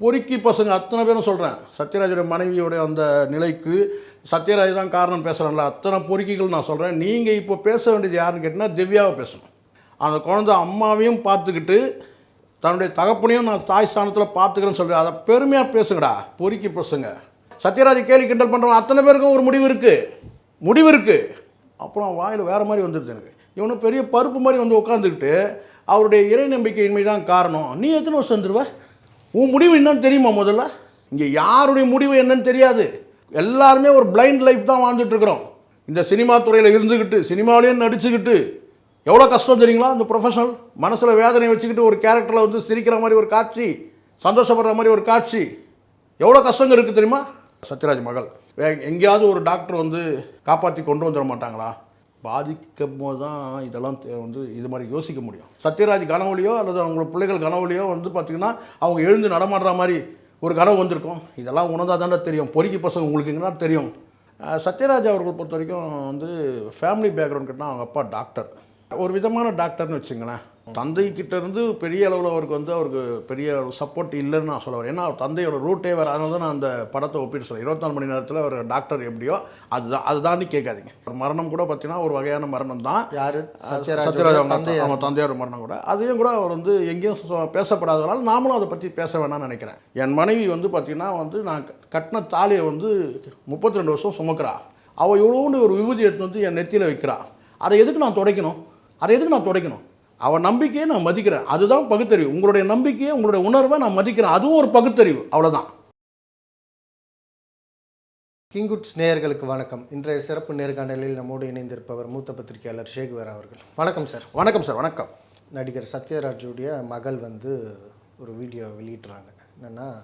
பொறுக்கி பசங்க அத்தனை பேரும் சொல்கிறேன் சத்யராஜோட மனைவியோடைய அந்த நிலைக்கு சத்யராஜ் தான் காரணம் பேசுகிறாங்களா அத்தனை பொறுக்கிகள் நான் சொல்கிறேன் நீங்கள் இப்போ பேச வேண்டியது யாருன்னு கேட்டிங்கன்னா திவ்யாவை பேசணும். அந்த குழந்தை அம்மாவையும் பார்த்துக்கிட்டு தன்னுடைய தகப்பனையும் நான் தாய் ஸ்தானத்தில் பார்த்துக்கிறேன்னு சொல்கிறேன் அதை பெருமையாக பேசுங்கடா பொறுக்கி பசங்க. சத்யராஜ் கேலி கிண்டல் பண்ணுறவன் அத்தனை பேருக்கும் ஒரு முடிவு இருக்குது முடிவு இருக்குது அப்புறம் வாயில் வேறு மாதிரி வந்துடுது எனக்கு. இவனும் பெரிய பருப்பு மாதிரி வந்து உட்காந்துக்கிட்டு அவருடைய இறை நம்பிக்கையின்மை தான் காரணம். நீ எத்தனை வருஷம் வந்துடுவேன் உன் முடிவு என்னன்னு தெரியுமா முதல்ல? இங்கே யாருடைய முடிவு என்னன்னு தெரியாது. எல்லாருமே ஒரு பிளைண்ட் லைஃப் தான் வாழ்ந்துட்டுருக்குறோம் இந்த சினிமா துறையில் இருந்துக்கிட்டு சினிமாவிலேயே நடிச்சுக்கிட்டு எவ்வளோ கஷ்டம் தெரியுங்களா? இந்த ப்ரொஃபஷனல் மனசில் வேதனை வச்சுக்கிட்டு ஒரு கேரக்டரில் வந்து சிரிக்கிற மாதிரி ஒரு காட்சி சந்தோஷப்படுற மாதிரி ஒரு காட்சி எவ்வளோ கஷ்டங்க இருக்குது தெரியுமா? சத்யராஜ் மகள். வே எங்கேயாவது ஒரு டாக்டர் வந்து காப்பாற்றி கொண்டு வந்துட மாட்டாங்களா? பாதிக்கும் போது தான் இதெல்லாம் வந்து இது மாதிரி யோசிக்க முடியும். சத்யராஜ் கனவுலையோ அல்லது அவங்களோட பிள்ளைகள் கனவுலையோ வந்து பார்த்திங்கன்னா அவங்க எழுந்து நடமாடுற மாதிரி ஒரு கனவு வந்திருக்கும். இதெல்லாம் உணர்ந்தால் தானே தெரியும். பொறுக்கி பசங்க உங்களுக்குங்கன்னா தெரியும். சத்யராஜ் அவர்கள் பொறுத்த வரைக்கும் வந்து ஃபேமிலி பேக்ரவுண்ட் கேட்டால் அவங்க அப்பா டாக்டர் ஒரு விதமான டாக்டர்னு வச்சுங்களேன். தந்தை கிட்ட இருந்து பெரிய அளவில் அவருக்கு வந்து அவருக்கு பெரிய சப்போர்ட் இல்லைன்னு நான் சொல்ல வரேன். ஏன்னா அவர் தந்தையோட ரூட்டே வேறு. அதனால தான் நான் அந்த படத்தை ஒப்பிட்டு சொல்கிறேன் இருபத்தாலு மணி நேரத்தில் ஒரு டாக்டர் எப்படியோ அதுதான் அதுதான் கேட்காதீங்க. ஒரு மரணம் கூட பார்த்தீங்கன்னா ஒரு வகையான மரணம் தான். யாரு? சத்யராஜ் அவங்க தந்தை. அவங்க தந்தையோட மரணம் கூட. அதையும் கூட அவர் வந்து எங்கேயும் பேசப்படாதனால நாமளும் அதை பற்றி பேச வேணாம்னு நினைக்கிறேன். என் மனைவி வந்து பார்த்தீங்கன்னா வந்து நான் கட்டின தாலியை வந்து முப்பத்தி ரெண்டு வருஷம் சுமக்கிறா. அவள் இவ்வளோண்டு ஒரு விபூதி எடுத்து வந்து என் நெத்தியில் வைக்கிறா. அதை எதுக்கு நான் துடைக்கணும்? அதை எதுக்கு நான் துடைக்கணும்? அவன் நம்பிக்கையை நான் மதிக்கிறேன். அதுதான் பகுத்தறிவு. உங்களுடைய நம்பிக்கையை உங்களுடைய உணர்வை நான் மதிக்கிறேன். அதுவும் ஒரு பகுத்தறிவு. அவ்வளோதான் கிங்குட்ஸ் நேயர்களுக்கு வணக்கம். இன்றைய சிறப்பு நேர்காணலில் நம்மோடு இணைந்திருப்பவர் மூத்த பத்திரிகையாளர் ஷேகுவர் அவர்கள். வணக்கம் சார். வணக்கம் சார். வணக்கம். நடிகர் சத்யராஜுடைய மகள் வந்து ஒரு வீடியோ வெளியிட்றாங்க. என்னென்னா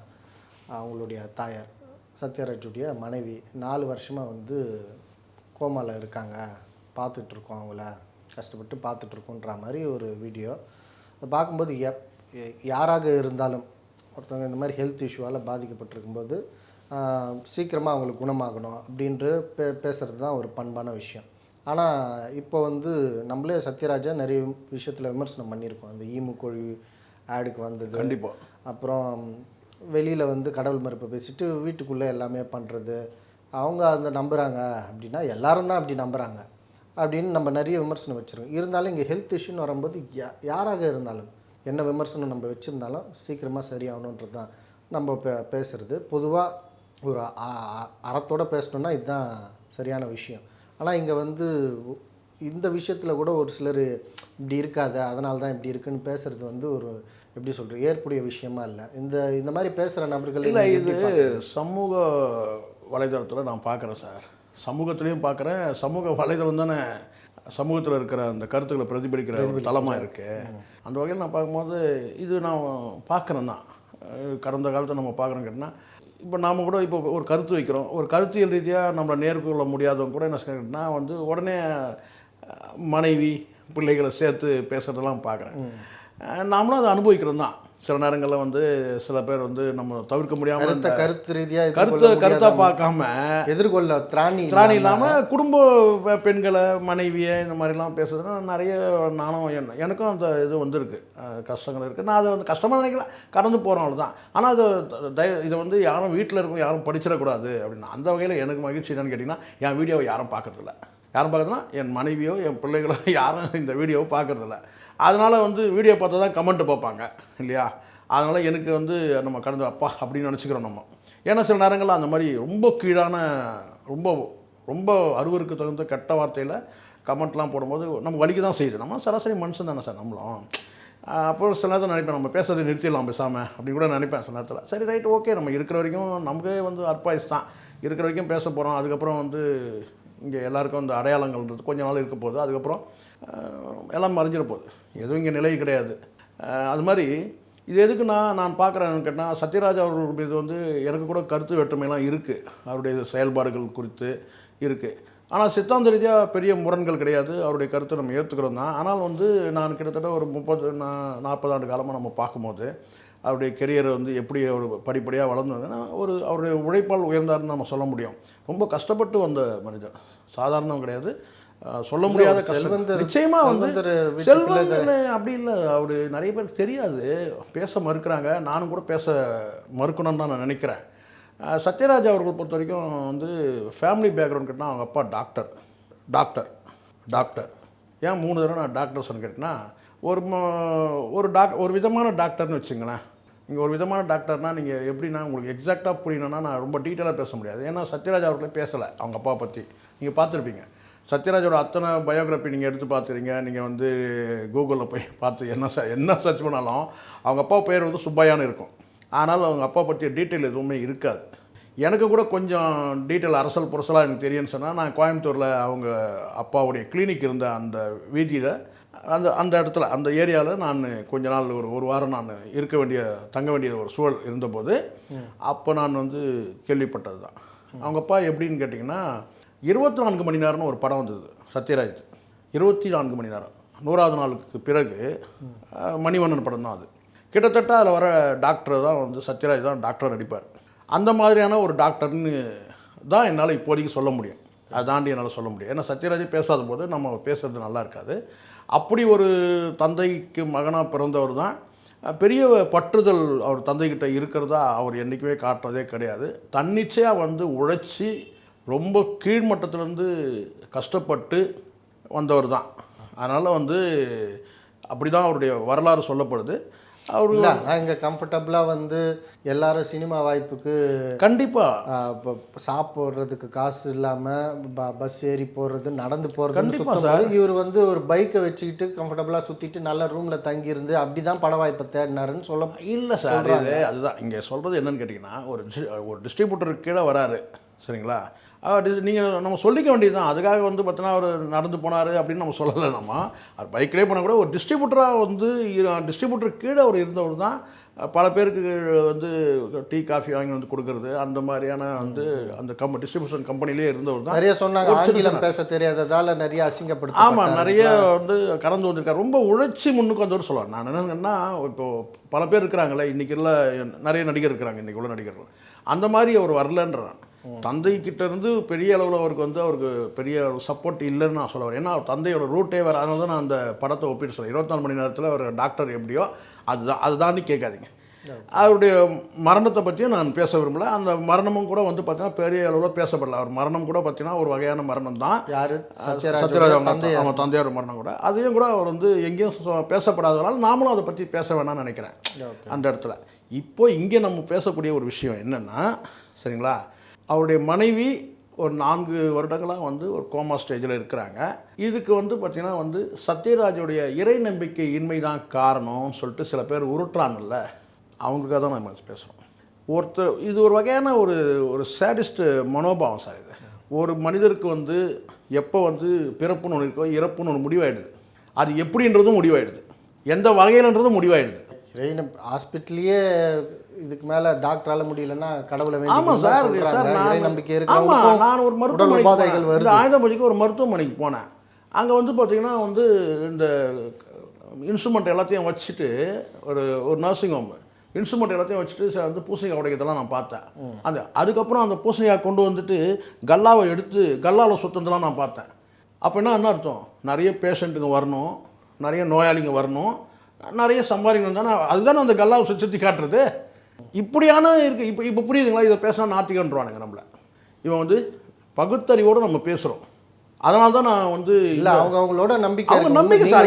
அவங்களுடைய தாயார் சத்யராஜுடைய மனைவி. நாலு வருஷமாக வந்து கோமாவில் இருக்காங்க. பார்த்துட்ருக்கோம் அவங்கள. கஷ்டப்பட்டு பார்த்துட்ருக்கோன்ற மாதிரி ஒரு வீடியோ அதை பார்க்கும்போது எப் யாராக இருந்தாலும் ஒருத்தவங்க இந்த மாதிரி ஹெல்த் இஷ்யூவால் பாதிக்கப்பட்டிருக்கும்போது சீக்கிரமாக அவங்களுக்கு குணமாகணும் அப்படின்ற பே பேசுகிறது தான் ஒரு பண்பான விஷயம். ஆனால் இப்போ வந்து நம்மளே சத்யராஜா நிறைய விஷயத்தில் விமர்சனம் பண்ணியிருக்கோம். அந்த ஈமு கோழி ஆடுக்கு வந்தது. கண்டிப்பாக அப்புறம் வெளியில் வந்து கடவுள் மறுப்பை பேசிட்டு வீட்டுக்குள்ளே எல்லாமே பண்ணுறது அவங்க அந்த நம்புகிறாங்க அப்படின்னா எல்லாரும் தான் அப்படி நம்புகிறாங்க அப்படின்னு நம்ம நிறைய விமர்சனம் வச்சுருக்கோம். இருந்தாலும் இங்கே ஹெல்த் இஷ்யூன்னு வரும்போது யா யாராக இருந்தாலும் என்ன விமர்சனம் நம்ம வச்சுருந்தாலும் சீக்கிரமாக சரியாகணுன்றது தான் நம்ம பே பேசுகிறது பொதுவாக ஒரு அறத்தோட பேசணுன்னா இதுதான் சரியான விஷயம். ஆனால் இங்கே வந்து இந்த விஷயத்தில் கூட ஒரு சிலர் இப்படி இருக்காத அதனால தான் இப்படி இருக்குன்னு பேசுறது வந்து ஒரு எப்படி சொல்கிறது ஏற்புடைய விஷயமா இல்லை. இந்த இந்த மாதிரி பேசுகிற நபர்கள் இல்லை இது? சமூக வலைதளத்தில் நான் பார்க்குறேன் சார். சமூகத்துலேயும் பார்க்குறேன். சமூக வலைதளம் தானே சமூகத்தில் இருக்கிற அந்த கருத்துக்களை பிரதிபலிக்கிற தளமாக இருக்குது அந்த வகையில் நான் பார்க்கும்போது இது நான் பார்க்குறேன் தான். கடந்த காலத்தை நம்ம பார்க்குறோம் கேட்டிங்கன்னா இப்போ நாம் கூட இப்போ ஒரு கருத்து வைக்கிறோம். ஒரு கருத்தியல் ரீதியாக நம்மளை நேர்கொள்ள முடியாதவங்க கூட என்ன கேட்டிங்கன்னா வந்து உடனே மனைவி பிள்ளைகளை சேர்த்து பேசுகிறதெல்லாம் பார்க்குறேன். நாமளும் அதை அனுபவிக்கிறோம் தான். சில நேரங்களில் வந்து சில பேர் வந்து நம்ம தவிர்க்க முடியாமல் கருத்தை கருத்து ரீதியாக கருத்தை கருத்தாக பார்க்காம எதிர்கொள்ள திராணி திராணி இல்லாமல் குடும்ப பெண்களை மனைவியை இந்த மாதிரிலாம் பேசுறதுனா நிறைய நானும் என்ன- எனக்கும் அந்த இது வந்திருக்கு. கஷ்டங்கள் இருக்குது நான் அதை வந்து கஷ்டமாக நினைக்கல. கடந்து போகிறோம் அவ்வளோதான் ஆனால் அது தய இதை வந்து யாரும் வீட்டில் இருக்கும் யாரும் படிச்சிடக்கூடாது அப்படின்னு அந்த வகையில் எனக்கு மகிழ்ச்சி என்னன்னு கேட்டிங்கன்னா என் வீடியோவை யாரும் பார்க்கறதில்ல. யாரும் பார்க்குறதுனா என் மனைவியோ என் பிள்ளைகளோ யாரும் இந்த வீடியோவை பார்க்கறதில்ல. அதனால் வந்து வீடியோ பார்த்தா தான் கமெண்ட்டு பார்ப்பாங்க இல்லையா? அதனால் எனக்கு வந்து நம்ம கடந்து அப்பா அப்படின்னு நினச்சிக்கிறோம் நம்ம. ஏன்னா சில நேரங்களில் அந்த மாதிரி ரொம்ப கீழான ரொம்ப ரொம்ப அருவருக்கு தகுந்த கெட்ட வார்த்தையில் கமெண்ட்லாம் போடும்போது நம்ம வலிக்க தான் செய்யுது. நம்ம சராசரி மனுஷன் தானே சார் நம்மளும். அப்போ சில நேரத்தில் நினைப்பேன் நம்ம பேசுறதை நிறுத்திடலாம் பேசாமல் அப்படின்னு கூட நினைப்பேன் சில நேரத்தில். சரி ரைட் ஓகே நம்ம இருக்கிற வரைக்கும் நமக்கே வந்து அட்வைஸ் தான். இருக்கிற வரைக்கும் பேச போகிறோம் அதுக்கப்புறம் வந்து இங்கே எல்லாருக்கும் அந்த அடையாளங்கள்ன்றது கொஞ்ச நாள் இருக்க போகுது. அதுக்கப்புறம் எல்லாம் மறைஞ்சிட போகுது. எதுவும் இங்கே நிலை கிடையாது. அது மாதிரி இது எதுக்கு நான் நான் பார்க்குறேன்னு கேட்டால் சத்யராஜ் அவர்கள் மீது வந்து எனக்கு கூட கருத்து வேற்றுமைலாம் இருக்குது அவருடைய செயல்பாடுகள் குறித்து இருக்குது ஆனால் சித்தாந்த ரீதியாக பெரிய முரண்கள் கிடையாது. அவருடைய கருத்தை நம்ம ஏற்றுக்கிறோம் தான். ஆனால் வந்து நான் கிட்டத்தட்ட ஒரு முப்பது நா- நாற்பது ஆண்டு காலமாக நம்ம பார்க்கும்போது அவருடைய கெரியர் வந்து எப்படி ஒரு படிப்படியாக வளர்ந்து வந்ததுன்னா ஒரு அவருடைய உழைப்பால் உயர்ந்தார்னு நம்ம சொல்ல முடியும். ரொம்ப கஷ்டப்பட்டு வந்த மனிதர். சாதாரணம் கிடையாது. சொல்ல முடியாத. செல்வந்தர் நிச்சயமா வந்து செல்வந்தர் அப்படி இல்லை. அவர் நிறைய பேருக்கு தெரியாது. பேச மறுக்கிறாங்க. நானும் கூட பேச மறுக்கணும்னு தான் நான் நினைக்கிறேன். சத்யராஜ் அவர்கள் பொறுத்த வரைக்கும் வந்து ஃபேமிலி பேக்ரவுண்ட் கேட்டால் அவங்க அப்பா டாக்டர் டாக்டர் டாக்டர் ஏன் மூணு தடவை நான் டாக்டர் சொன்ன கேட்டேன்னா ஒரு ஒரு டாக் ஒரு விதமான டாக்டர்னு வச்சுங்களேன். இங்கே ஒரு விதமான டாக்டர்னால் நீங்கள் எப்படின்னா உங்களுக்கு எக்ஸாக்டாக புரியணும்னா நான் ரொம்ப டீட்டெயிலாக பேச முடியாது. ஏன்னா சத்யராஜ் அவர்களே பேசலை அவங்க அப்பா பற்றி நீங்கள் பார்த்துருப்பீங்க. சத்யராஜோட அத்தனை பயோகிராஃபி நீங்கள் எடுத்து பார்த்துறீங்க நீங்கள் வந்து கூகுளில் போய் பார்த்து என்ன ச என்ன சர்ச் பண்ணாலும் அவங்க அப்பா பேர் வந்து சுப்பையான்னு இருக்கும். ஆனால் அவங்க அப்பா பற்றிய டீட்டெயில் எதுவுமே இருக்காது. எனக்கு கூட கொஞ்சம் டீட்டெயில் அரசல் புரசலாக எனக்கு தெரியும்னு சொன்னால் நான் கோயம்புத்தூரில் அவங்க அப்பாவுடைய கிளினிக் இருந்த அந்த வீதியில் அந்த அந்த இடத்துல அந்த ஏரியாவில் நான் கொஞ்ச நாள் ஒரு ஒரு வாரம் நான் இருக்க வேண்டிய தங்க வேண்டிய ஒரு சூழல் இருந்தபோது அப்போ நான் வந்து கேள்விப்பட்டது தான் அவங்க அப்பா எப்படின்னு கேட்டிங்கன்னா இருபத்தி நான்கு மணி நேரம்னு ஒரு படம் வந்தது சத்யராஜ். இருபத்தி நான்கு மணி நேரம். நூறாவது நாளுக்கு பிறகு மணிவண்ணன் படம் தான் அது. கிட்டத்தட்ட அதில் வர டாக்டர் தான் வந்து சத்யராஜ் தான் டாக்டர் நடிப்பார். அந்த மாதிரியான ஒரு டாக்டர்னு தான் என்னால் இப்போதைக்கு சொல்ல முடியும். அதை தாண்டி என்னால் சொல்ல முடியும். ஏன்னா சத்யராஜே பேசாத போது நம்ம பேசுகிறது நல்லா இருக்காது. அப்படி ஒரு தந்தைக்கு மகனாக பிறந்தவர் தான். பெரிய பற்றுதல் அவர் தந்தைக்கிட்ட இருக்கிறதா அவர் என்றைக்குமே காட்டுறதே கிடையாது. தன்னிச்சையாக வந்து உழைச்சி ரொம்ப கீழ்மட்டத்திலேருந்து கஷ்டப்பட்டு வந்தவர் தான். அதனால் வந்து அப்படி தான் அவருடைய வரலாறு சொல்லப்படுது. அவர் இல்லை ஆனால் இங்கே கம்ஃபர்டபுளாக வந்து எல்லாரும் சினிமா வாய்ப்புக்கு கண்டிப்பாக இப்போ சாப்பிட்றதுக்கு காசு இல்லாமல் பஸ் ஏறி போகிறது நடந்து போகிறது கண்டிப்பா சுத்தம் இவர் வந்து ஒரு பைக்கை வச்சுக்கிட்டு கம்ஃபர்டபுளாக சுற்றிட்டு நல்ல ரூமில் தங்கியிருந்து அப்படி தான் பட வாய்ப்பை தேடினாருன்னு சொல்ல இல்லை சார் அதுதான். இங்கே சொல்கிறது என்னன்னு கேட்டிங்கன்னா ஒரு ஒரு டிஸ்ட்ரிபியூட்டருக்கு கீழே வராரு. சரிங்களா? நீங்கள் நம்ம சொல்லிக்க வேண்டியது தான் அதுக்காக வந்து பார்த்தீங்கன்னா அவர் நடந்து போனார் அப்படின்னு நம்ம சொல்லலை நம்ம. அவர் பைக்லேயே போனால் கூட ஒரு டிஸ்ட்ரிபியூட்டராக வந்து டிஸ்ட்ரிபியூட்டர் கீழே அவர் இருந்தவர் தான். பல பேருக்கு வந்து டீ காஃபி வாங்கி வந்து கொடுக்கறது. அந்த மாதிரியான வந்து அந்த கம் டிஸ்ட்ரிபியூஷன் கம்பெனிலே இருந்தவர் தான். நிறைய சொன்னாங்க. ஆங்கிலம் பேச தெரியாததால நிறைய அசிங்கப்படுத்த ஆமாம் நிறைய வந்து கடந்து வந்திருக்காரு. ரொம்ப உழைச்சி முன்னுக்கு வந்தவர் சொல்லுவார் நான் என்னங்கன்னா இப்போ பல பேர் இருக்கிறாங்களே இன்றைக்கி உள்ள நிறைய நடிகர் இருக்கிறாங்க இன்றைக்கி உள்ள நடிகர்கள். அந்த மாதிரி அவர் வரலன்றான் தந்தை கிட்ட இருந்து பெரிய அளவில் அவருக்கு வந்து அவருக்கு பெரிய சப்போர்ட் இல்லைன்னு நான் சொல்ல வரேன். ஏன்னா அவர் தந்தையோட ரூட்டே வேறு. அதனால தான் நான் அந்த படத்தை ஒப்பிட்டு சொல்கிறேன் இருபத்தாலு மணி நேரத்தில் ஒரு டாக்டர் எப்படியோ அதுதான் அதுதான்னு கேட்காதீங்க. அவருடைய மரணத்தை பற்றியும் நான் பேச விரும்பல. அந்த மரணமும் கூட வந்து பார்த்தீங்கன்னா பெரிய அளவில் பேசப்படல. அவர் மரணம் கூட பார்த்தீங்கன்னா ஒரு வகையான மரணம் தான். யாரு? சத்யராஜ் அவங்க தந்தை அவன் தந்தையார் மரணம் கூட. அதையும் கூட அவர் வந்து எங்கேயும் பேசப்படாதனால நாமளும் அதை பற்றி பேச வேணாம்னு நினைக்கிறேன். அந்த இடத்துல. இப்போ இங்கே நம்ம பேசக்கூடிய ஒரு விஷயம் என்னென்னா சரிங்களா? அவருடைய மனைவி ஒரு நான்கு வருடங்களாக வந்து ஒரு கோமா ஸ்டேஜில் இருக்கிறாங்க. இதுக்கு வந்து பார்த்திங்கன்னா வந்து சத்யராஜுடைய இறை நம்பிக்கை இன்மை தான் காரணம்னு சொல்லிட்டு சில பேர் உருட்டுறாங்கல்ல. அவங்களுக்காக தான் நம்ம பேசுகிறோம் ஒருத்தர் இது ஒரு வகையான ஒரு ஒரு சேடிஸ்ட்டு மனோபாவம் சார் இது. ஒரு மனிதருக்கு வந்து எப்போ வந்து பிறப்புன்னு ஒன்று இருக்கோ இறப்புன்னு ஒன்று முடிவாயிடுது. அது எப்படின்றதும் முடிவாயிடுது. எந்த வகையிலன்றதும் முடிவாயிடுது. ரெயின் ஹாஸ்பிட்டல்லையே இதுக்கு மேல டாக்டரால முடியலன்னா கடவுளை ஆமாம் சார் சார் நான் நம்பிக்கை ஆமாம் இருக்கு நான் ஒரு போனேன். வருது. இந்த ஆயுதபூஜைக்கு ஒரு மருத்துவமனைக்கு போனேன். அங்கே வந்து பார்த்தீங்கன்னா வந்து இந்த இன்ஸ்ட்ருமெண்ட் எல்லாத்தையும் வச்சுட்டு ஒரு ஒரு நர்சிங் ஹோம் இன்ஸ்ட்ருமெண்ட் எல்லாத்தையும் வச்சுட்டு ச- வந்து பூசணிக்காய் உடைக்கிறதெல்லாம் நான் பார்த்தேன். அந்த அதுக்கப்புறம் அந்த பூசணிக்காய் கொண்டு வந்துட்டு கல்லாவை எடுத்து கல்லாவில் சுத்தந்தெல்லாம் நான் பார்த்தேன். அப்போ என்ன என்ன அர்த்தம்? நிறைய பேஷண்ட்டுங்க வரணும் நிறைய நோயாளிங்க வரணும் நிறைய சம்பாதிக்கணும் தானே? அதுதானே அந்த கல்லாவை சுற்றி காட்டுறது? இப்படியான இருக்கு. இப்போ இப்போ புரியுதுங்களா? இதை பேசினா நாத்திகன்றானுங்க நம்மளை. இவன் வந்து பகுத்தறிவோடு நம்ம பேசுகிறோம் அதனால தான் நான் வந்து இல்ல அவங்க அவங்களோட நம்பிக்கை அவங்க. நம்பிக்கை சார்.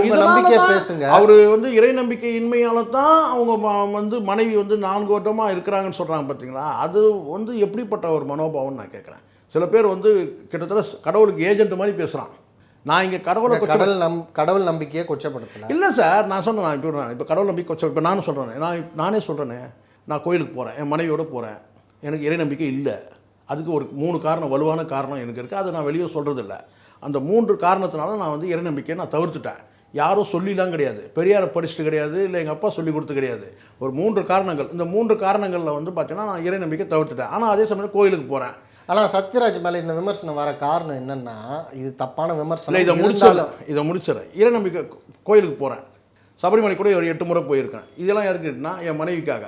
தான் பேசுங்க. அவர் வந்து இறை நம்பிக்கை இன்மையால தான் அவங்க வந்து மனைவி வந்து நான்கு வருடமாக இருக்கிறாங்கன்னு சொல்கிறாங்க பார்த்தீங்களா அது வந்து எப்படிப்பட்ட ஒரு மனோபாவம்னு நான் கேட்குறேன் சில பேர் வந்து கிட்டத்தட்ட கடவுளுக்கு ஏஜென்ட் மாதிரி பேசுகிறான் நான் இங்கே கடவுளை கடல் நம் கடவுள் நம்பிக்கையை கொச்சப்படுத்தல. இல்லை சார் நான் சொன்னேன் நான் இப்போ இப்போ கடவுள் நம்பிக்கை கொச்சை இப்போ நானும் சொல்கிறேன் நான் நானே சொல்கிறேனே நான் கோயிலுக்கு போகிறேன் என் மனைவியோட போகிறேன் எனக்கு இறை நம்பிக்கை இல்லை. அதுக்கு ஒரு மூணு காரணம் வலுவான காரணம் எனக்கு இருக்குது அதை நான் வெளியே சொல்கிறது இல்லை அந்த மூன்று காரணத்தினால நான் வந்து இறை நம்பிக்கையை நான் தவிர்த்துட்டேன். யாரும் சொல்லிலாம் கிடையாது. பெரியாரை படிச்சுட்டு கிடையாது இல்லை எங்கள் அப்பா சொல்லி கொடுத்து கிடையாது. ஒரு மூன்று காரணங்கள். இந்த மூன்று காரணங்களில் வந்து பார்த்தீங்கன்னா நான் இறை நம்பிக்கை தவிர்த்துட்டேன். ஆனால் அதே சமயம் கோயிலுக்கு போகிறேன் ஆனா சத்யராஜ் மேல இந்த விமர்சனம் வர காரணம் என்னன்னா இது தப்பான இல்லை விமர்சனம் இதை முடிச்சிடலாம் இதை முடிச்சிடறேன். இறை நம்பிக்கை கோயிலுக்கு போகிறேன் சபரிமலை கூட ஒரு எட்டு முறை போயிருக்கேன். இதெல்லாம் யாருக்குன்னா என் மனைவிக்காக.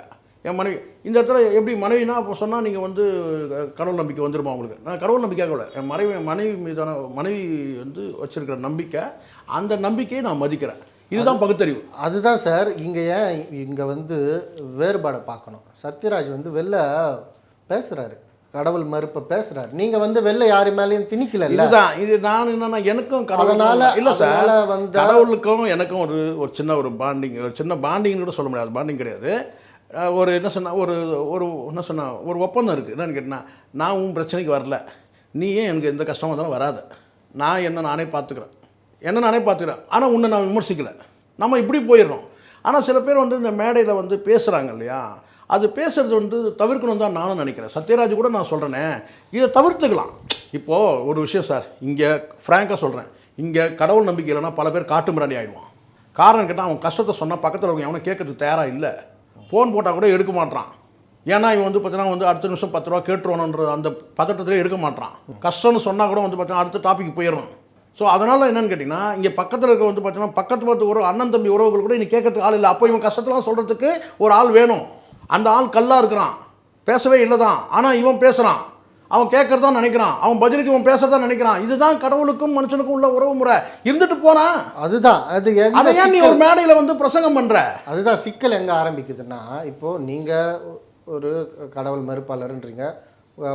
என் மனைவி இந்த இடத்துல எப்படி மனைவினா இப்போ சொன்னால் நீங்கள் வந்து கடவுள் நம்பிக்கை வந்துருமா உங்களுக்கு? நான் கடவுள் நம்பிக்கையாக இல்லை. என் மனைவி மனைவி மீதான மனைவி வந்து வச்சிருக்கிற நம்பிக்கை அந்த நம்பிக்கையை நான் மதிக்கிறேன். இதுதான் பகுத்தறிவு. அதுதான் சார் இங்கே ஏன் இங்கே வந்து வேறுபாடை பார்க்கணும்? சத்யராஜ் வந்து வெளில பேசுகிறாரு கடவுள் மறுப்பை பேசுகிறாரு நீங்கள் வந்து வெளில யாரு மேலேயும் திணிக்கல இதுதான். இது நான் என்னன்னா எனக்கும் கடவுள் அதனால இல்லை சார். வந்து கடவுளுக்கும் எனக்கும் ஒரு ஒரு சின்ன ஒரு பாண்டிங் ஒரு சின்ன பாண்டிங்னு கூட சொல்ல முடியாது. பாண்டிங் கிடையாது. ஒரு என்ன சொன்னால் ஒரு ஒரு என்ன சொன்னால் ஒரு ஒப்பந்தம் இருக்குது என்னன்னு கேட்டால் நான் உன் பிரச்சனைக்கு வரல. நீ ஏன் எனக்கு எந்த கஷ்டமாக இருந்தாலும் வராத. நான் என்ன நானே பார்த்துக்கிறேன் என்ன நானே பார்த்துக்கிறேன் ஆனால் உன்னை நான் விமர்சிக்கலை. நம்ம இப்படி போயிடுறோம். ஆனால் சில பேர் வந்து இந்த மேடையில் வந்து பேசுகிறாங்க இல்லையா? அது பேசுகிறது வந்து தவிர்க்கணும் தான் நானும் நினைக்கிறேன். சத்யராஜ் கூட நான் சொல்கிறேனே இதை தவிர்த்துக்கலாம். இப்போது ஒரு விஷயம் சார். இங்கே ஃப்ராங்காக சொல்கிறேன் இங்கே கடவுள் நம்பிக்கை இல்லைன்னா பல பேர் காட்டு மிராண்டி ஆகிடுவான் காரணம் கேட்டால் அவன் கஷ்டத்தை சொன்னால் பக்கத்தில் இருக்கவங்க அவனை கேட்கறதுக்கு தயாராக இல்லை. ஃபோன் போட்டால் கூட எடுக்க மாட்டான் ஏன்னா இவன் வந்து பார்த்தீங்கன்னா வந்து அடுத்த நிமிஷம் பத்து ரூபா கேட்டுருவானுன்ற அந்த பதட்டத்திலே எடுக்க மாட்றான். கஷ்டம்னு சொன்னால் கூட வந்து பார்த்தீங்கன்னா அடுத்த டாபிக் போயிடும் ஸோ அதனால் என்னென்னு கேட்டிங்கன்னா இங்கே பக்கத்தில் இருக்க வந்து பார்த்தீங்கன்னா பக்கத்து பக்கத்து உறவு அண்ணன் தம்பி உறவுகள் கூட இன்னைக்கு கேட்கறதுக்கு ஆள் இல்லை. அப்போ இவன் கஷ்டத்தெல்லாம் சொல்கிறதுக்கு ஒரு ஆள் வேணும். அந்த ஆள் கல்லாக இருக்கிறான். பேசவே இல்லை தான் ஆனால் இவன் பேசுகிறான் அவன் கேட்கறதான் நினைக்கிறான். அவன் பதிலுக்கு இவன் பேசுறதான் நினைக்கிறான். இதுதான் கடவுளுக்கும் மனுஷனுக்கும் உள்ள உறவு முறை. இருந்துட்டு போறான் அதுதான். அது அதை ஏன் நீ ஒரு மேடையில் வந்து பிரசங்கம் பண்ற? அதுதான் சிக்கல் எங்கே ஆரம்பிக்குதுன்னா இப்போது நீங்கள் ஒரு கடவுள் மறுப்பாளர்ன்றீங்க.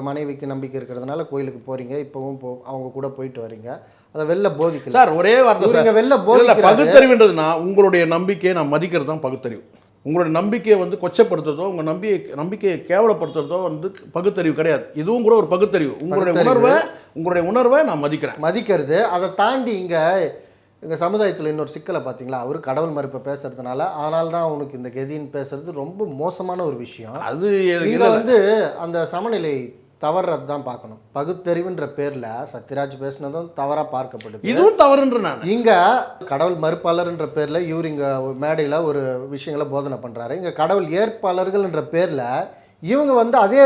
மனைவிக்கு நம்பிக்கை இருக்கிறதுனால கோயிலுக்கு போகிறீங்க இப்போவும் போ அவங்க கூட போயிட்டு வரீங்க. அதை வெளில போதிக்கல. சார் ஒரே வார்த்தை வெளில இல்ல, போதிக்கிறாரு. பகுத்தறிவுன்றதுனா உங்களுடைய நம்பிக்கையை நான் மதிக்கிறது தான் பகுத்தறிவு. உங்களுடைய நம்பிக்கையை வந்து கொச்சப்படுத்துறதோ உங்கள் நம்பிக்கை நம்பிக்கையை கேவலப்படுத்துறதோ வந்து பகுத்தறிவு கிடையாது. இதுவும் கூட ஒரு பகுத்தறிவு. உங்களுடைய. உணர்வை உங்களுடைய உணர்வை நான் மதிக்கிறேன். மதிக்கிறது. அதை தாண்டி இங்கே எங்கள் சமுதாயத்தில் இன்னொரு சிக்கலை பார்த்தீங்களா? அவர் கடவுள் மறுப்பை பேசுறதுனால அதனால தான் அவனுக்கு இந்த கெதின்னு பேசுறது ரொம்ப மோசமான ஒரு விஷயம். அது இல்ல. வந்து அந்த சமநிலை தவறுறது தான் பார்க்கணும். பகுத்தறிவுன்ற பேரில் சத்யராஜ் பேசினதும் தவறாக பார்க்கப்படுது. இதுவும் தவறுன்ற நான். இங்க கடவுள் மறுப்பாளர்ன்ற பேர்ல இவர் இங்க ஒரு மேடையில ஒரு விஷயங்களை போதனை பண்றாரு. இங்க கடவுள் ஏற்பாளர்கள்ன்ற பேர்ல இவங்க வந்து அதே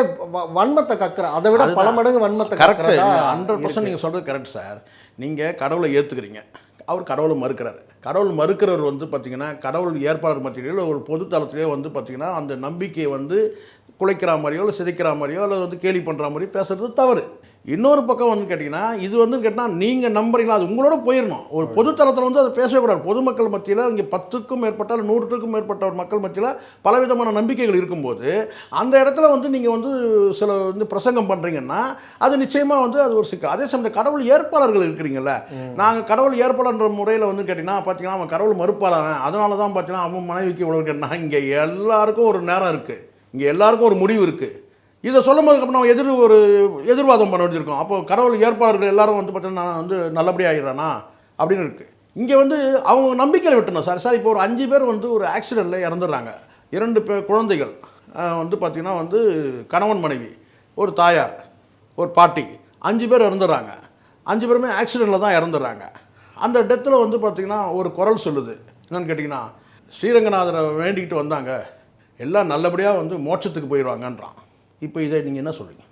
வன்மத்தை கக்குற அதை விட பல மடங்கு வன்மத்தை கரெக்ட் ஹண்ட்ரட் பர்சன்ட் நீங்கள் சொல்கிறது கரெக்ட் சார் நீங்கள் கடவுளை ஏற்றுக்கிறீங்க அவர் கடவுளை மறுக்கிறாரு. கடவுள் மறுக்கிறவர் வந்து பார்த்தீங்கன்னா கடவுள் ஏற்பாளர் மத்தியிலோ ஒரு பொது தளத்திலேயோ வந்து பார்த்தீங்கன்னா அந்த நம்பிக்கையை வந்து குலைக்கிற மாதிரியோ இல்லை சிதைக்கிற மாதிரியோ இல்லை வந்து கேலி பண்ணுற மாதிரியோ பேசுறது தவறு. இன்னொரு பக்கம் வந்து கேட்டிங்கன்னா இது வந்து கேட்டால் நீங்கள் நம்புறீங்களா அது உங்களோட போயிடணும் ஒரு பொது தளத்தில் வந்து அதை பேசவே கூடாது. பொதுமக்கள் மத்தியில் இங்கே பத்துக்கும் மேற்பட்ட இல்லை நூறுக்கும் மேற்பட்ட ஒரு மக்கள் மத்தியில் பலவிதமான நம்பிக்கைகள் இருக்கும்போது அந்த இடத்துல வந்து நீங்கள் வந்து சில வந்து பிரசங்கம் பண்ணுறீங்கன்னா அது நிச்சயமாக வந்து அது ஒரு சிக்கல். அதே சமயம் கடவுள் ஏற்பாளர்கள் இருக்கிறீங்கல்ல நாங்கள் கடவுள் ஏற்பாளர்ன்ற முறையில் வந்து கேட்டிங்கன்னா பார்த்தீங்கன்னா அவன் கடவுள் மறுப்பாளன். அதனால தான் பார்த்தீங்கன்னா அவன் மனைவிக்கு இவ்வளோ கேட்டான். இங்கே எல்லாருக்கும் ஒரு நேரம் இருக்குது இங்கே எல்லாருக்கும் ஒரு முடிவு இருக்குது இதை சொல்லும் போது நம்ம எதிர் ஒரு எதிர்வாதம் பண்ண வேண்டியிருக்கோம். அப்போ கடவுள் ஏற்பாடுகள் எல்லாரும் வந்து பார்த்தீங்கன்னா நான் வந்து நல்லபடியாக ஆகிடுறானா அப்படின்னு இருக்குது இங்கே வந்து அவங்க நம்பிக்கையில் விட்டணும் சார் சார் இப்போ ஒரு அஞ்சு பேர் வந்து ஒரு ஆக்சிடெண்ட்டில் இறந்துடுறாங்க. இரண்டு பேர் குழந்தைகள். வந்து பார்த்திங்கன்னா வந்து கணவன் மனைவி ஒரு தாயார் ஒரு பாட்டி அஞ்சு பேர் இறந்துடுறாங்க. அஞ்சு பேருமே ஆக்சிடெண்ட்டில் தான் இறந்துடுறாங்க. அந்த டெத்தில் வந்து பார்த்திங்கன்னா ஒரு குரல் சொல்லுது. என்னென்னு கேட்டிங்கன்னா ஸ்ரீரங்கநாதரை வேண்டிக்கிட்டு வந்தாங்க. எல்லாம் நல்லபடியாக வந்து மோட்சத்துக்கு போயிடுவாங்கன்றான் இப்போ இதை நீங்கள் என்ன சொல்றீங்க?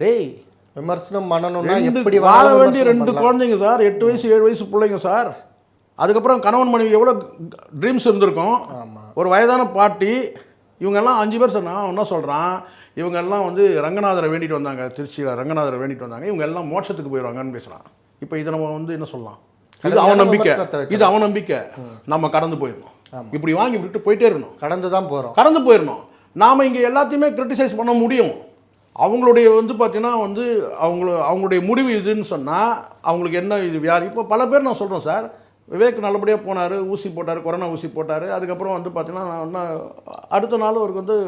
டேய் விமர்சனம் பண்ணணும்னா எப்படி வாழ வேண்டிய ரெண்டு. குழந்தைங்க சார் எட்டு வயசு ஏழு வயசு பிள்ளைங்க சார். அதுக்கப்புறம் கணவன் மனைவி எவ்வளோ ட்ரீம்ஸ் இருந்திருக்கும். ஒரு வயதான பாட்டி இவங்கெல்லாம் அஞ்சு பேர் சொன்னா அவன் என்ன சொல்கிறான் இவங்க எல்லாம் வந்து ரங்கநாதரை வேண்டிட்டு வந்தாங்க திருச்சியில் ரங்கநாதரை வேண்டிட்டு வந்தாங்க. இவங்க எல்லாம் மோட்சத்துக்கு போயிடுவாங்கன்னு பேசுகிறான் இப்போ இதை நம்ம வந்து என்ன சொல்லலாம்? இது அவன் நம்பிக்கை. இது அவன் நம்பிக்கை. நம்ம கடந்து போயிடணும். இப்படி வாங்கி விட்டு போயிட்டே இருக்கணும். கடந்து தான் போகிறோம் கடந்து போயிடணும். நாம் இங்கே எல்லாத்தையுமே கிரிட்டிசைஸ் பண்ண முடியும். அவங்களுடைய வந்து பார்த்தீங்கன்னா வந்து அவங்கள அவங்களுடைய முடிவு இதுன்னு சொன்னால் அவங்களுக்கு என்ன இது வியாதி? இப்போ பல பேர் நான் சொல்கிறேன் சார். விவேக் நல்லபடியாக போனார் ஊசி போட்டார் கொரோனா ஊசி போட்டார். அதுக்கப்புறம் வந்து பார்த்தீங்கன்னா நான் அடுத்த நாள் அவருக்கு வந்து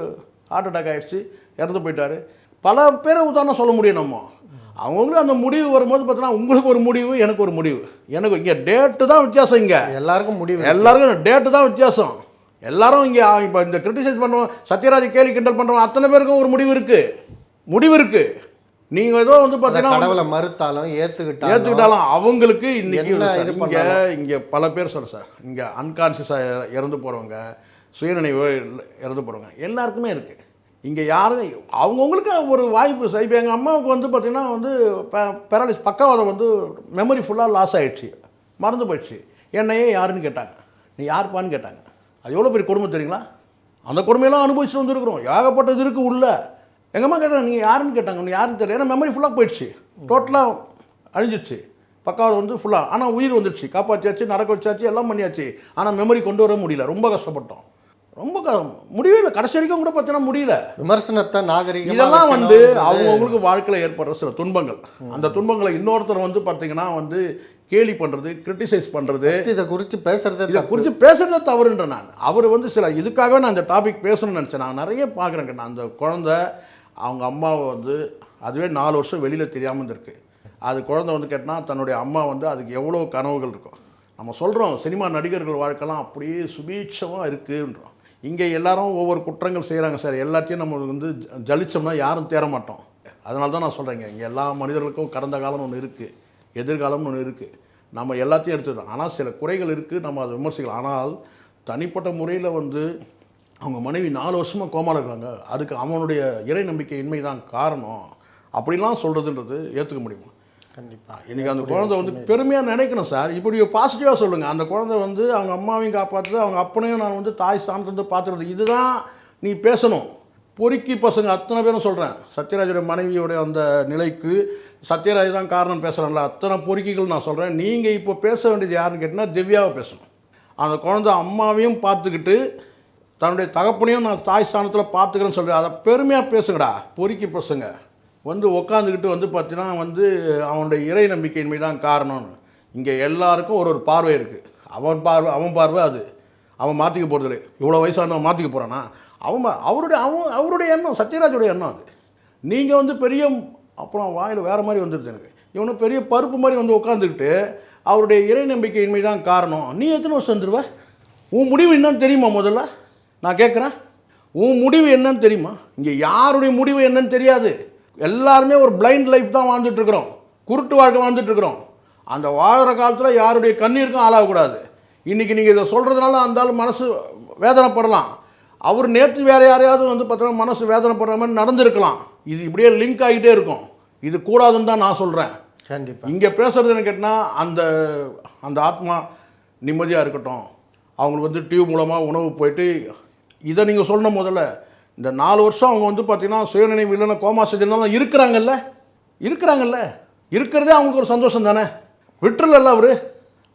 ஹார்ட் அட்டாக் ஆயிடுச்சு இறந்து போயிட்டார். பல பேரை உதாரணம் சொல்ல முடியும் நம்ம. அவங்களுக்கு அந்த முடிவு வரும்போது பார்த்தீங்கன்னா உங்களுக்கு ஒரு முடிவு எனக்கு ஒரு முடிவு. எனக்கு இங்கே டேட்டு தான் வித்தியாசம் இங்கே. எல்லாருக்கும் முடிவு எல்லாருக்கும் டேட்டு தான் வித்தியாசம். எல்லாரும் இங்கே இப்போ இந்த கிரிட்டிசைஸ் பண்ணுறோம் சத்யராஜ் கேலி கிண்டல் பண்ணுறோம் அத்தனை பேருக்கும் ஒரு முடிவு இருக்குது முடிவு இருக்குது நீங்கள் ஏதோ வந்து பார்த்தீங்கன்னா கடவுளை மறுத்தாலும் ஏத்துக்கிட்டாலும் ஏற்றுக்கிட்டாலும் அவங்களுக்கு இது இங்கே இங்கே பல பேர் சொல்கிறேன் சார். இங்கே அன்கான்சியஸாக இறந்து போகிறவங்க சுயநினைவு இறந்து போகிறவங்க எல்லாருக்குமே இருக்குது இங்கே யாரும் அவங்கவுங்களுக்கு ஒரு வாய்ப்பு. சார் இப்போ எங்கள் அம்மாவுக்கு வந்து பார்த்திங்கன்னா வந்து பேரலிஸ் பக்கவாதம் வந்து மெமரி ஃபுல்லாக லாஸ் ஆகிடுச்சு மறந்து போயிடுச்சு. என்னையே யாருன்னு கேட்டாங்க. நீ யாருப்பான்னு கேட்டாங்க. அது எவ்வளோ பெரிய குடும்பம் தெரியுங்களா? அந்த கொடுமையெல்லாம் அனுபவிச்சுட்டு வந்துருக்குறோம். ஏகப்பட்டது இருக்குது உள்ள. எங்கள் அம்மா கேட்டாங்க நீங்கள் யாருன்னு கேட்டாங்க. நீ யாருன்னு தெரியல. ஏன்னா மெமரி ஃபுல்லாக போயிடுச்சு. டோட்டலாக அழிஞ்சிடுச்சு. பக்காவது வந்து ஃபுல்லாக ஆனால் உயிர் வந்துடுச்சு. காப்பாற்றியாச்சு நடக்க வச்சாச்சு எல்லாம் பண்ணியாச்சு. ஆனால் மெமரி கொண்டு வர முடியல. ரொம்ப கஷ்டப்பட்டோம். ரொம்ப க முடியவே இல்லை. கடைசி வரைக்கும் கூட பார்த்தீங்கன்னா முடியல. விமர்சனத்தை நாகரிகம் இதெல்லாம் வந்து அவங்கவுங்களுக்கு வாழ்க்கையில் ஏற்படுற சில துன்பங்கள். அந்த துன்பங்களை இன்னொருத்தர் வந்து பார்த்தீங்கன்னா வந்து கேலி பண்ணுறது கிரிட்டிசைஸ் பண்ணுறது இதை குறித்து பேசுறதே இதை. குறித்து பேசுறதே தவறுன்ற நான். அவர் வந்து சில இதுக்காகவே நான் அந்த டாபிக் பேசணும்னு நினச்சேன். நான் நிறைய பார்க்குறேங்க நான் அந்த குழந்தை அவங்க அம்மாவை வந்து அதுவே நாலு வருஷம் வெளியில் தெரியாமல் இருந்திருக்கு. அது குழந்தை வந்து கேட்டால் தன்னுடைய அம்மா வந்து அதுக்கு எவ்வளோ கனவுகள் இருக்கும். நம்ம சொல்கிறோம் சினிமா நடிகர்கள் வாழ்க்கைலாம் அப்படியே சுபீட்சமாக இருக்குன்றோம். இங்கே எல்லாரும் ஒவ்வொரு குற்றங்கள் செய்கிறாங்க சார். எல்லாத்தையும் நம்ம வந்து ஜ- ஜலிச்சோம்னா யாரும் தேர மாட்டோம். அதனால தான் நான் சொல்கிறேங்க இங்கே எல்லா மனிதர்களுக்கும் கடந்த காலம் ஒன்று இருக்குது எதிர்காலம்னு ஒன்று இருக்குது நம்ம எல்லாத்தையும் எடுத்துக்கிறோம் ஆனால் சில குறைகள் இருக்குது நம்ம அதை விமர்சிக்கலாம். ஆனால் தனிப்பட்ட முறையில் வந்து அவங்க மனைவி நாலு வருஷமாக கோமால இருக்காங்க. அதுக்கு அவனுடைய இறை நம்பிக்கையின்மை தான் காரணம். அப்படிலாம் சொல்கிறதுன்றது ஏற்றுக்க முடியுமா? கண்டிப்பா. இன்றைக்கி அந்த குழந்தை வந்து பெருமையாக நினைக்கணும் சார். இப்படி பாசிட்டிவாக சொல்லுங்கள் அந்த குழந்தை வந்து அவங்க அம்மாவையும் காப்பாற்றுது அவங்க அப்பனையும் நான் வந்து தாய் ஸ்தானத்துலேருந்து பார்த்துறது இதுதான் நீ பேசணும். பொறுக்கி பசங்க அத்தனை பேரும் சொல்கிறேன் சத்யராஜோட மனைவியோட அந்த நிலைக்கு சத்யராஜ் தான் காரணம் பேசுகிறாங்களா அத்தனை பொறுக்கிகள் நான் சொல்கிறேன் நீங்கள் இப்போ பேச வேண்டியது யாருன்னு கேட்டிங்கன்னா திவ்யாவை பேசணும். அந்த குழந்தை அம்மாவையும் பார்த்துக்கிட்டு தன்னுடைய தகப்பனையும் நான் தாய் ஸ்தானத்தில் பார்த்துக்கிறேன்னு சொல்கிறேன் அதை பெருமையாக பேசுங்கடா. பொறுக்கி பசங்க. வந்து உக்காந்துக்கிட்டு வந்து பார்த்தீங்கன்னா வந்து அவனுடைய இறை நம்பிக்கையின்மை தான் காரணம்னு இங்கே எல்லாருக்கும் ஒரு ஒரு பார்வை இருக்குது அவன் பார்வை அவன் பார்வை அது. அவன் மாற்றிக்க போகிறதில்ல இவ்வளோ வயசானவன் மாற்றிக்க போகிறானா அவன் அவருடைய அவன் அவருடைய எண்ணம் சத்யராஜோடைய எண்ணம் அது. நீங்கள் வந்து பெரிய அப்புறம் வாயில் வேறு மாதிரி வந்துடுது எனக்கு. இவனும் பெரிய பருப்பு மாதிரி வந்து உட்காந்துக்கிட்டு அவருடைய இறை நம்பிக்கையின்மை தான் காரணம். நீ எத்தனை வருஷம் வந்துடுவ உன் முடிவு என்னன்னு தெரியுமா முதல்ல? நான் கேட்குறேன். உன் முடிவு என்னன்னு தெரியுமா? இங்கே யாருடைய முடிவு என்னன்னு தெரியாது. எல்லாருமே ஒரு பிளைண்ட் லைஃப் தான் வாழ்ந்துட்டு இருக்கிறோம் குருட்டு வாழ்க்கை வாழ்ந்துட்டு இருக்கிறோம் அந்த வாழ்கிற காலத்தில் யாருடைய கண்ணீருக்கும் ஆளாகக்கூடாது. இன்றைக்கி நீங்கள் இதை சொல்கிறதுனால அந்த ஆள் மனசு வேதனைப்படலாம். அவர் நேற்று வேறு யாரையாவது வந்து பார்த்தோன்னா மனசு வேதனைப்படுற மாதிரி நடந்திருக்கலாம். இது இப்படியே லிங்க் ஆகிட்டே இருக்கும். இது கூடாதுன்னு தான் நான் சொல்கிறேன் கண்டிப்பா. இங்கே பேசுறது என்ன கேட்டால் அந்த அந்த ஆத்மா நிம்மதியாக இருக்கட்டும். அவங்களுக்கு வந்து டியூப் மூலமாக உணவு போயிட்டு இதை நீங்கள் சொல்லணும் முதல்ல. இந்த நாலு வருஷம் அவங்க வந்து பார்த்தீங்கன்னா சுயநினைவு இல்லைன்னா கோமா செஞ்சலாம் இருக்கிறாங்கல்ல? இருக்கிறாங்கல்ல? இருக்கிறதே அவங்களுக்கு ஒரு சந்தோஷம் தானே? விட்டுறல அவர்.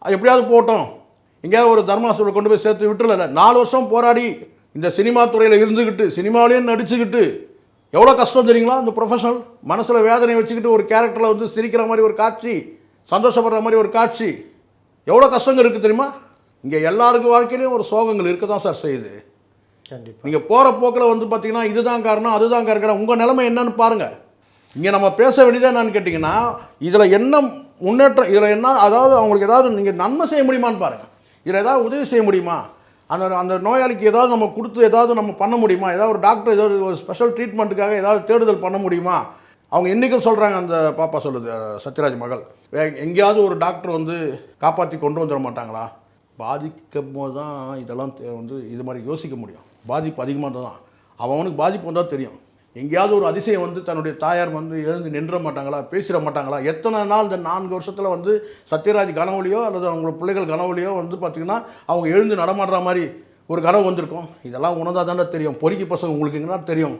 எப்படியாவது போட்டோம் எங்கேயாவது ஒரு தர்மாசுரை கொண்டு போய் சேர்த்து விட்டுறல நாலு வருஷம் போராடி இந்த சினிமா துறையில் இருந்துக்கிட்டு சினிமாவிலேயும் நடிச்சுக்கிட்டு எவ்வளோ கஷ்டம் தெரியுங்களா? இந்த ப்ரொஃபஷனல் மனசில் வேதனை வச்சுக்கிட்டு ஒரு கேரக்டரில் வந்து சிரிக்கிற மாதிரி ஒரு காட்சி சந்தோஷப்படுற மாதிரி ஒரு காட்சி. எவ்வளோ கஷ்டங்கள் இருக்குது தெரியுமா? இங்கே எல்லாருக்கும் வாழ்க்கையிலையும் ஒரு சோகங்கள் இருக்க தான் சார் செய்யுது. கண்டிப்பாக நீங்கள் போகிற போக்கில் வந்து பார்த்தீங்கன்னா இதுதான் காரணம் அதுதான் காரணம். உங்கள் நிலைமை என்னன்னு பாருங்கள் இங்கே நம்ம பேச வேண்டியதாக என்னன்னு கேட்டிங்கன்னா இதில் என்ன முன்னேற்றம் இதில் என்ன அதாவது அவங்களுக்கு ஏதாவது நீங்கள் நன்மை செய்ய முடியுமான்னு பாருங்கள் இதில் ஏதாவது உதவி செய்ய முடியுமா? அந்த அந்த நோயாளிக்கு ஏதாவது நம்ம கொடுத்து ஏதாவது நம்ம பண்ண முடியுமா? ஏதாவது ஒரு டாக்டர் ஏதாவது ஒரு ஸ்பெஷல் ட்ரீட்மெண்ட்டுக்காக ஏதாவது தேடுதல் பண்ண முடியுமா? அவங்க என்றைக்கும் சொல்கிறாங்க அந்த பாப்பா சொல்லுது சத்யராஜ் மகள். வே எங்கேயாவது ஒரு டாக்டர் வந்து காப்பாற்றி கொண்டு வந்துட மாட்டாங்களா? பாதிக்கும் போது தான் இதெல்லாம் தே- வந்து இது மாதிரி யோசிக்க முடியும். பாதிப்பு அதிகமாக தான் அவன் அவனுக்கு பாதிப்பு வந்தால் தெரியும். எங்கேயாவது ஒரு அதிசயம் வந்து தன்னுடைய தாயார் வந்து எழுந்து நின்ற மாட்டாங்களா பேசிட மாட்டாங்களா? எத்தனை நாள் இந்த நான்கு வருஷத்தில் வந்து சத்யராஜ் கனவுலையோ அல்லது அவங்களோட பிள்ளைகள் கனவுலையோ வந்து பார்த்திங்கன்னா அவங்க எழுந்து நடமாடுற மாதிரி ஒரு கனவு வந்திருக்கும். இதெல்லாம் உணர்ந்தால் தானே தெரியும். பொறுக்கி பசங்க உங்களுக்கு எங்கன்னா தெரியும்.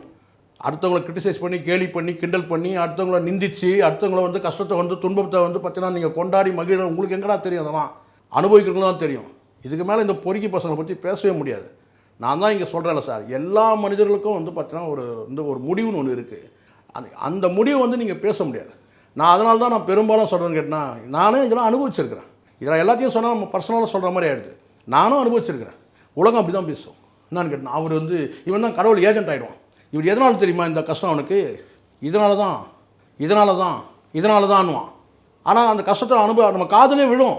அடுத்தவங்களை கிரிட்டிசைஸ் பண்ணி கேலி பண்ணி கிண்டல் பண்ணி அடுத்தவங்கள நிந்திச்சு அடுத்தவங்கள வந்து கஷ்டத்தை வந்து துன்பத்தை வந்து பார்த்தீங்கன்னா நீங்கள் கொண்டாடி மகிழ உங்களுக்கு எங்கடா தெரியும் அதெல்லாம்? அனுபவிக்கிறவங்களும் தான் தெரியும். இதுக்கு மேலே இந்த பொறுக்கி பசங்களை பற்றி பேசவே முடியாது. நான் தான் இங்கே சொல்கிறேன்ல சார். எல்லா மனிதர்களுக்கும் வந்து பார்த்தீங்கன்னா ஒரு இந்த ஒரு முடிவுன்னு ஒன்று இருக்குது அந்த அந்த முடிவை வந்து நீங்கள் பேச முடியாது. நான் அதனால தான் நான் பெரும்பாலும் சொல்கிறேன்னு கேட்டினா நானே இதெல்லாம் அனுபவிச்சிருக்கிறேன். இதெல்லாம் எல்லாத்தையும் சொன்னால் நம்ம பர்சனலாக சொல்கிற மாதிரி ஆகிடுது நானும் அனுபவிச்சிருக்கிறேன். உலகம் அப்படி தான் பேசும். என்னன்னு கேட்டேன் அவர் வந்து இவன் தான் கடவுள் ஏஜென்ட் ஆகிடுவான் இவர் எதனால் தெரியுமா இந்த கஷ்டம் அவனுக்கு? இதனால தான். இதனால தான். இதனால தான்வான் ஆனால் அந்த கஷ்டத்தை அனுபவம் நம்ம காதலே விழும்.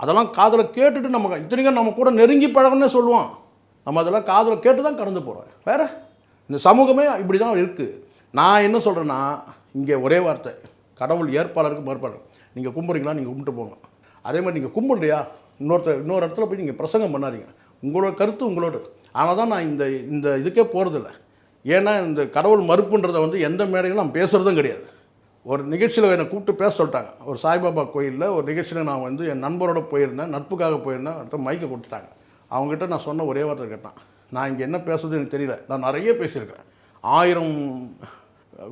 அதெல்லாம் காதலை கேட்டுட்டு நம்ம இத்தனைக்கும் நம்ம கூட நெருங்கி பழகணும்னே சொல்லுவான். நம்ம அதெல்லாம் காதில் கேட்டு தான் கடந்து போகிறோம் வேறு? இந்த சமூகமே இப்படி தான் இருக்குது நான் என்ன சொல்கிறேன்னா இங்கே ஒரே வார்த்தை. கடவுள் ஏற்பாளருக்கு மறுப்பாளர் நீங்கள் கும்பிட்றீங்களா நீங்கள் கும்பிட்டு போங்க. அதே மாதிரி நீங்கள் கும்பிட்றியா? இன்னொருத்தர் இன்னொரு இடத்துல போய் நீங்கள் பிரசங்கம் பண்ணாதீங்க. உங்களோட கருத்து உங்களோட. ஆனால் தான் நான் இந்த இந்த இதுக்கே போகிறதில்ல ஏன்னா இந்த கடவுள் மறுப்புன்றதை வந்து எந்த மேடையிலும் நான் பேசுகிறதும் கிடையாது. ஒரு நிகழ்ச்சியில் என்னை கூப்பிட்டு பேச சொல்லிட்டாங்க. ஒரு சாய்பாபா கோயிலில் ஒரு நிகழ்ச்சியில் நான் வந்து என் நண்பரோட போயிருந்தேன். நட்புக்காக போயிருந்தேன். அடுத்த மைக்கை கொடுத்துட்டாங்க அவங்ககிட்ட நான் சொன்ன ஒரே வார்த்தை கேட்டான். நான் இங்கே என்ன பேசுறது எனக்கு தெரியல. நான் நிறைய பேசியிருக்கிறேன். ஆயிரம்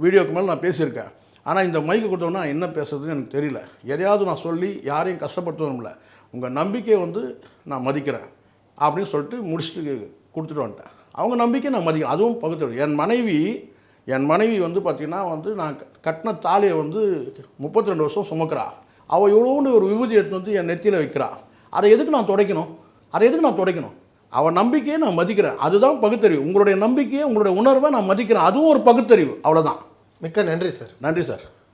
வீடியோக்கு மேலே நான் பேசியிருக்கேன். ஆனால் இந்த மைக்கு கொடுத்தோன்னா என்ன பேசுறதுன்னு எனக்கு தெரியல. எதையாவது நான் சொல்லி யாரையும் கஷ்டப்படுத்தணும்ல உங்கள் நம்பிக்கையை வந்து நான் மதிக்கிறேன் அப்படின்னு சொல்லிட்டு முடிச்சுட்டு கொடுத்துட்டு வந்துட்டேன். அவங்க நம்பிக்கை நான் மதிக்கிறேன். அதுவும் பகுத்து என் மனைவி என் மனைவி வந்து பார்த்திங்கன்னா வந்து நான் க- கட்டின தாலியை வந்து முப்பத்தி ரெண்டு வருஷம் சுமக்கிறா. அவள் இவ்வளோன்னு ஒரு விபூதி எடுத்து வந்து என் நெத்தியில் வைக்கிறா. அதை எதுக்கு நான் துடைக்கணும்? அதை எதுக்கு நான் துடைக்கணும்? அவள் நம்பிக்கையை நான் மதிக்கிறேன். அதுதான் பகுத்தறிவு. உங்களுடைய நம்பிக்கையை உங்களுடைய உணர்வை நான் மதிக்கிறேன். அதுவும் ஒரு பகுத்தறிவு. அவ்வளோதான் மிக்க நன்றி சார். நன்றி சார்.